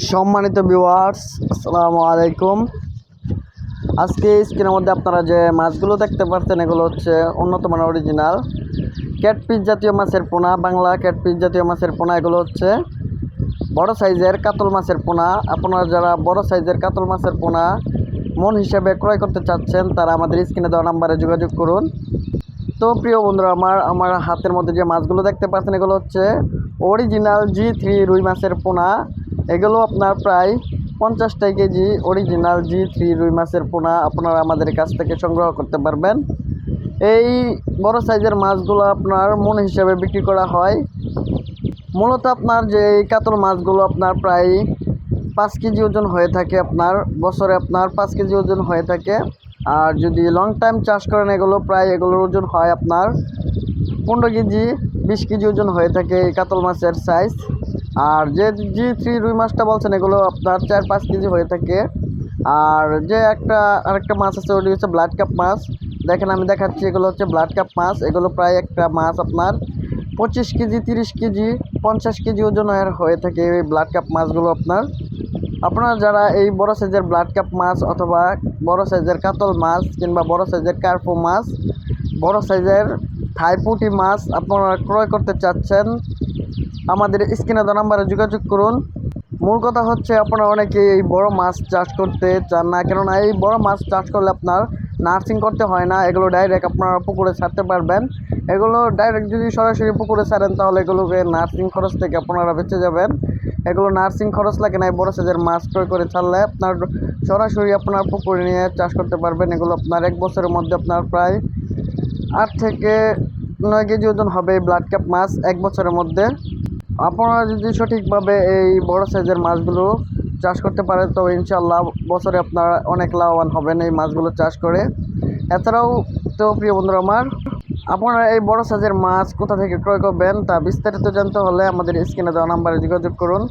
সম্মানিত ভিউয়ার্স আসসালামু আলাইকুম। আজকে স্ক্রিনের মধ্যে আপনারা যে মাছগুলো দেখতে পাচ্ছেন এগুলো হচ্ছে উন্নত মানের অরিজিনাল ক্যাটপিস জাতীয় মাছের পোনা, বাংলা ক্যাটপিস জাতীয় মাছের পোনা, এগুলো হচ্ছে বড় সাইজের কাতল মাছের পোনা। আপনারা যারা বড় সাইজের কাতল মাছের পোনা মন হিসেবে ক্রয় করতে চাচ্ছেন, তারা আমাদের স্ক্রিনে দেওয়া নাম্বারে যোগাযোগ করুন। তো প্রিয় বন্ধুরা, আমার আমার হাতের মধ্যে যে মাছগুলো দেখতে পাচ্ছেন, এগুলো হচ্ছে অরিজিনাল জি থ্রি রুই মাছের পোনা। এগুলো আপনার প্রায় পঞ্চাশটা কেজি অরিজিনাল জি থ্রি রুই মাছের পোনা আপনারা আমাদের কাছ থেকে সংগ্রহ করতে পারবেন। এই বড় সাইজের মাছগুলো আপনার মন হিসাবে বিক্রি করা হয়। মূলত আপনার যে এই কাতল মাছগুলো আপনার প্রায় পাঁচ কেজি ওজন হয়ে থাকে আপনার, বছরে আপনার পাঁচ কেজি ওজন হয়ে থাকে। আর যদি লং টাইম চাষ করেন, এগুলো প্রায় এগুলোর ওজন হয় আপনার পনেরো কেজি, বিশ কেজি ওজন হয়ে থাকে এই কাতল মাছের সাইজ আর যে জি থ্রি রুই মাছটা বলছেন, এগুলো আপনার চার পাঁচ কেজি হয়ে থাকে। আর যে একটা, আরেকটা মাছ আছে, ওটি হচ্ছে ব্লাড কাপ মাছ। দেখেন, আমি দেখাচ্ছি, এগুলো হচ্ছে ব্লাড কাপ মাছ। এগুলো প্রায় একটা মাছ আপনার পঁচিশ কেজি, তিরিশ কেজি, পঞ্চাশ কেজি ওজনের হয়ে থাকে এই ব্লাড কাপ মাছগুলো আপনার। আপনারা যারা এই বড় সাইজের ব্লাড কাপ মাছ অথবা বড় সাইজের কাতল মাছ কিংবা বড় সাইজের কার্পো মাছ, বড় সাইজের থাইপুটি মাছ আপনারা ক্রয় করতে চাচ্ছেন আমাদের স্ক্রিনে দেওয়া নাম্বারে যোগাযোগ করুন। মূল কথা হচ্ছে আপনারা অনেকে এই বড় মাছ চাষ করতে চান না, কেননা এই বড় মাছ চাষ করলে আপনার নার্সিং করতে হয় না, এগুলো ডাইরেক্ট আপনারা পুকুরে ছাড়তে পারবেন। এগুলো ডাইরেক্ট যদি সরাসরি পুকুরে ছাড়েন, তাহলে এগুলোকে নার্সিং খরচ থেকে আপনারা বেঁচে যাবেন। এগুলো নার্সিং খরচ লাগে না, এই বড় সাইজের মাছ ক্রয় করে ছাড়লে আপনার সরাসরি আপনার পুকুরে নিয়ে চাষ করতে পারবেন। এগুলো আপনার এক বছরের মধ্যে আপনার প্রায় আট থেকে নয় কেজি ওজন হবে ব্লাড কাপ মাছ এক বছরের মধ্যে। আপনারা যদি সঠিকভাবে এই বড় সাইজের মাছগুলো চাষ করতে পারেন, তো ইনশাল্লাহ বছরে আপনারা অনেক লাভবান হবেন এই মাছগুলো চাষ করে। এছাড়াও তো প্রিয় বন্ধুরা আমার, আপনারা এই বড় সাইজের মাছ কোথা থেকে ক্রয় করবেন তা বিস্তারিত জানতে হলে আমাদের স্ক্রিনে দেওয়া নাম্বারে যোগাযোগ করুন।